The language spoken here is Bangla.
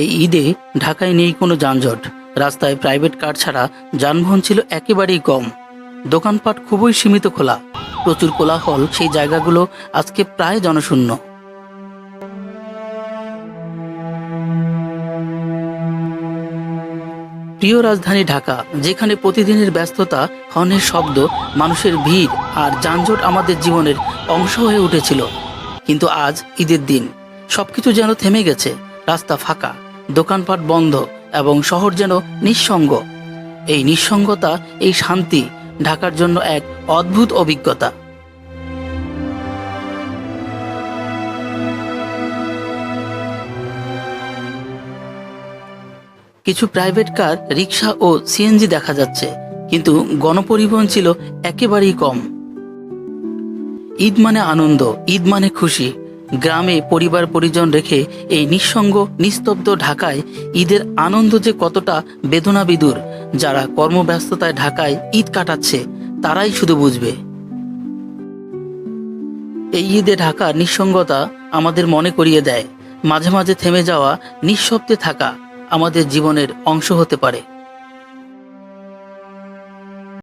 এই ঈদে ঢাকায় নেই কোনো যানজট। রাস্তায় প্রাইভেট কার ছাড়া যানবাহন ছিল একেবারেই কম। দোকানপাট খুবই সীমিত খোলা। প্রচুর কোলাহল সেই জায়গাগুলো আজকে প্রায় জনশূন্য। প্রিয় রাজধানী ঢাকা, যেখানে প্রতিদিনের ব্যস্ততা, হর্নের শব্দ, মানুষের ভিড় আর যানজট আমাদের জীবনের অংশ হয়ে উঠেছিল। কিন্তু আজ ঈদের দিন। সবকিছু যেন থেমে গেছে। রাস্তা ফাঁকা। দোকানপাট বন্ধ এবং শহর যেন নিঃসঙ্গ। এই নিঃসঙ্গতা, এই শান্তি ঢাকার জন্য এক অদ্ভুত অভিজ্ঞতা। কিছু প্রাইভেট কার রিক্সা ও সিএনজি দেখা যাচ্ছে, কিন্তু গণপরিবহন ছিল একেবারেই কম। ঈদ মানে আনন্দ, ঈদ মানে খুশি গ্রামে পরিবার পরিজন রেখে এই নিঃসঙ্গ, নিস্তব্ধ ঢাকায় ঈদের আনন্দ যে কতটা বেদনা বিদুর যারা কর্মব্যস্ততায় ঢাকায় ঈদ কাটাচ্ছে, তারাই শুধু বুঝবে। এই ঈদে ঢাকার নিঃসঙ্গতা আমাদের মনে করিয়ে দেয়। মাঝে মাঝে থেমে যাওয়া নিঃশব্দে থাকা আমাদের জীবনের অংশ হতে পারে।